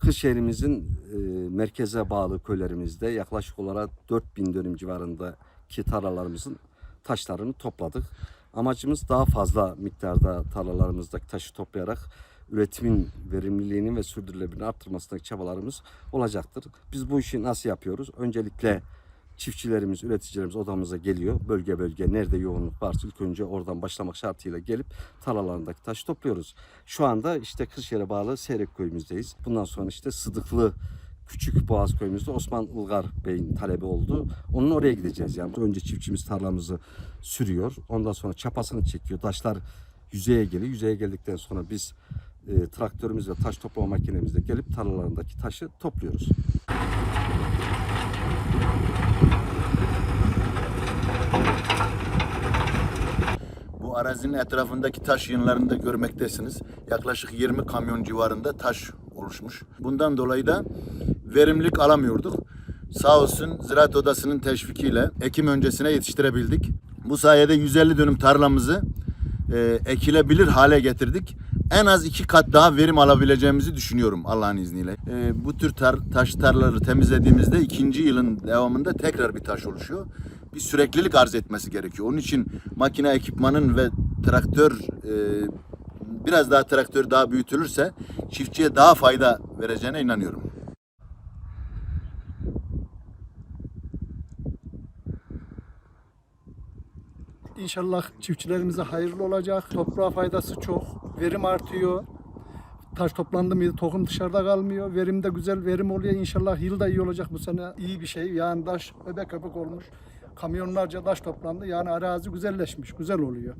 Kırşehir'imizin e, merkeze bağlı köylerimizde yaklaşık olarak 4000 dönüm civarındaki tarlalarımızın taşlarını topladık. Amacımız daha fazla miktarda tarlalarımızdaki taşı toplayarak üretimin verimliliğinin ve sürdürülebilirliğini arttırmasındaki çabalarımız olacaktır. Biz bu işi nasıl yapıyoruz? Öncelikle çiftçilerimiz, üreticilerimiz odamıza geliyor. Bölge bölge nerede yoğunluk varsa ilk önce oradan başlamak şartıyla gelip tarlalarındaki taşı topluyoruz. Şu anda işte Kırşehir'e bağlı Seyrek köyümüzdeyiz. Bundan sonra işte Sıdıklı Küçük Boğaz köyümüzde Osman Ilgar Bey'in talebi oldu. Onun oraya gideceğiz yani. Önce çiftçimiz tarlamızı sürüyor. Ondan sonra çapasını çekiyor. Taşlar yüzeye geliyor. Yüzeye geldikten sonra biz e, traktörümüz ve taş toplama makinemizle gelip tarlalarındaki taşı topluyoruz. Arazinin etrafındaki taş yığınlarını da görmektesiniz. Yaklaşık 20 kamyon civarında taş oluşmuş. Bundan dolayı da verimlilik alamıyorduk. Sağ olsun Ziraat Odası'nın teşvikiyle ekim öncesine yetiştirebildik. Bu sayede 150 dönüm tarlamızı e, ekilebilir hale getirdik. En az iki kat daha verim alabileceğimizi düşünüyorum Allah'ın izniyle. E, bu tür tar- taş tarlaları temizlediğimizde ikinci yılın devamında tekrar bir taş oluşuyor. Bir süreklilik arz etmesi gerekiyor. Onun için makine ekipmanın ve traktör e, biraz daha traktör daha büyütülürse çiftçiye daha fayda vereceğine inanıyorum. İnşallah çiftçilerimize hayırlı olacak. Toprağa faydası çok. Verim artıyor. Taş toplandı mıydı tohum dışarıda kalmıyor. Verim de güzel verim oluyor. İnşallah yıl da iyi olacak bu sene. iyi bir şey. Yani taş öbek öbek olmuş. Kamyonlarca taş toplandı. Yani arazi güzelleşmiş. Güzel oluyor.